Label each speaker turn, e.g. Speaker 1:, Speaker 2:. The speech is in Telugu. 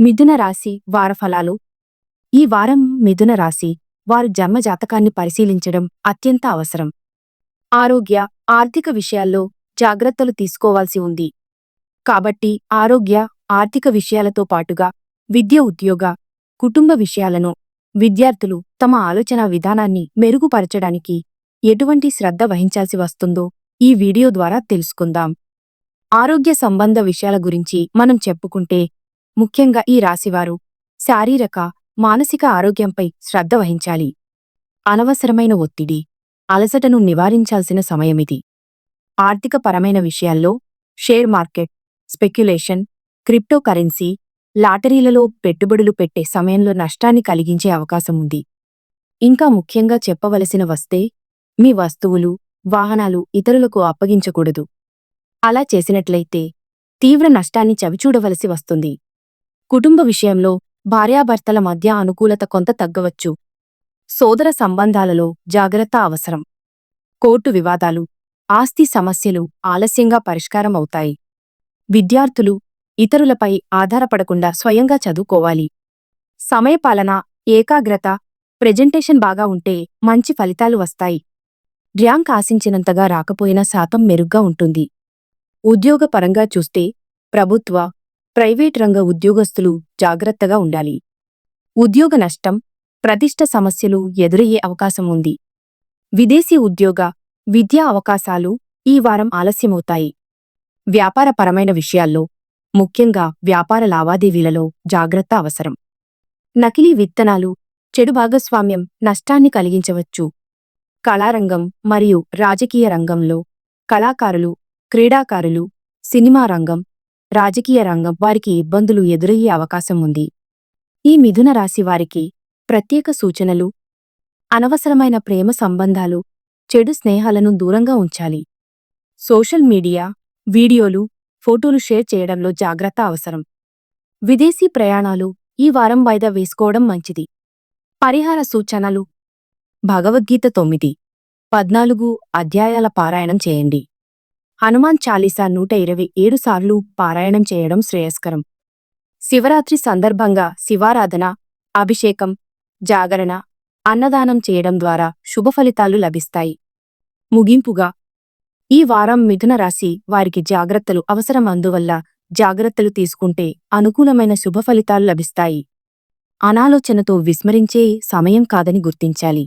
Speaker 1: మిథున రాశి వారఫలాలు ఈ వారం మిథున రాశి వారు జన్మజాతకాన్ని పరిశీలించడం అత్యంత అవసరం. ఆరోగ్య ఆర్థిక విషయాల్లో జాగ్రత్తలు తీసుకోవాల్సి ఉంది. కాబట్టి ఆరోగ్య ఆర్థిక విషయాలతో పాటుగా విద్య ఉద్యోగ కుటుంబ విషయాలను విద్యార్థులు తమ ఆలోచన విధానాన్ని మెరుగుపరచడానికి ఎటువంటి శ్రద్ధ వహించాల్సి వస్తుందో ఈ వీడియో ద్వారా తెలుసుకుందాం. ఆరోగ్య సంబంధ విషయాల గురించి మనం చెప్పుకుంటే ముఖ్యంగా ఈ రాశివారు శారీరక మానసిక ఆరోగ్యంపై శ్రద్ధ వహించాలి. అనవసరమైన ఒత్తిడి అలసటను నివారించాల్సిన సమయమిది. ఆర్థికపరమైన విషయాల్లో షేర్ మార్కెట్ స్పెక్యులేషన్ క్రిప్టోకరెన్సీ లాటరీలలో పెట్టుబడులు పెట్టే సమయంలో నష్టాన్ని కలిగించే అవకాశం ఉంది. ఇంకా ముఖ్యంగా చెప్పవలసిన వస్తే మీ వస్తువులు వాహనాలు ఇతరులకు అప్పగించకూడదు. అలా చేసినట్లయితే తీవ్ర నష్టాన్ని చవిచూడవలసి వస్తుంది. కుటుంబ విషయంలో భార్యాభర్తల మధ్య అనుకూలత కొంత తగ్గవచ్చు. సోదర సంబంధాలలో జాగ్రత్త అవసరం. కోర్టు వివాదాలు ఆస్తి సమస్యలు ఆలస్యంగా పరిష్కారం అవుతాయి విద్యార్థులు ఇతరులపై ఆధారపడకుండా స్వయంగా చదువుకోవాలి. సమయపాలన ఏకాగ్రత ప్రెజెంటేషన్ బాగా ఉంటే మంచి ఫలితాలు వస్తాయి. ర్యాంక్ ఆశించినంతగా రాకపోయినా శాతం మెరుగ్గా ఉంటుంది. ఉద్యోగపరంగా చూస్తే ప్రభుత్వ ప్రైవేట్ రంగ ఉద్యోగస్తులు జాగ్రత్తగా ఉండాలి. ఉద్యోగ నష్టం ప్రతిష్ట సమస్యలు ఎదురయ్యే అవకాశం ఉంది. విదేశీ ఉద్యోగ విద్యా అవకాశాలు ఈ వారం ఆలస్యమవుతాయి. వ్యాపారపరమైన విషయాల్లో ముఖ్యంగా వ్యాపార లావాదేవీలలో జాగ్రత్త అవసరం. నకిలీ విత్తనాలు చెడు భాగస్వామ్యం నష్టాన్ని కలిగించవచ్చు. కళారంగం మరియు రాజకీయ రంగంలో కళాకారులు క్రీడాకారులు సినిమా రంగం రాజకీయ రంగం వారికి ఇబ్బందులు ఎదురయ్యే అవకాశం ఉంది. ఈ మిథున రాశి వారికి ప్రత్యేక సూచనలు అనవసరమైన ప్రేమ సంబంధాలు చెడు స్నేహాలను దూరంగా ఉంచాలి. సోషల్ మీడియా వీడియోలు ఫోటోలు షేర్ చేయడంలో జాగ్రత్త అవసరం. విదేశీ ప్రయాణాలు ఈ వారం వాయిదా వేసుకోవడం మంచిది. పరిహార సూచనలు భగవద్గీత తొమ్మిది పద్నాలుగు అధ్యాయాల పారాయణం చేయండి. హనుమాన్ చాలీసా నూట ఇరవై ఏడు సార్లు పారాయణం చేయడం శ్రేయస్కరం. శివరాత్రి సందర్భంగా శివారాధన అభిషేకం జాగరణ అన్నదానం చేయడం ద్వారా శుభ ఫలితాలు లభిస్తాయి. ముగింపుగా ఈ వారం మిథున రాశి వారికి జాగ్రత్తలు అవసరం అందువల్ల జాగ్రత్తలు తీసుకుంటే అనుకూలమైన శుభ ఫలితాలు లభిస్తాయి. అనాలోచనతో విస్మరించే సమయం కాదని గుర్తించాలి.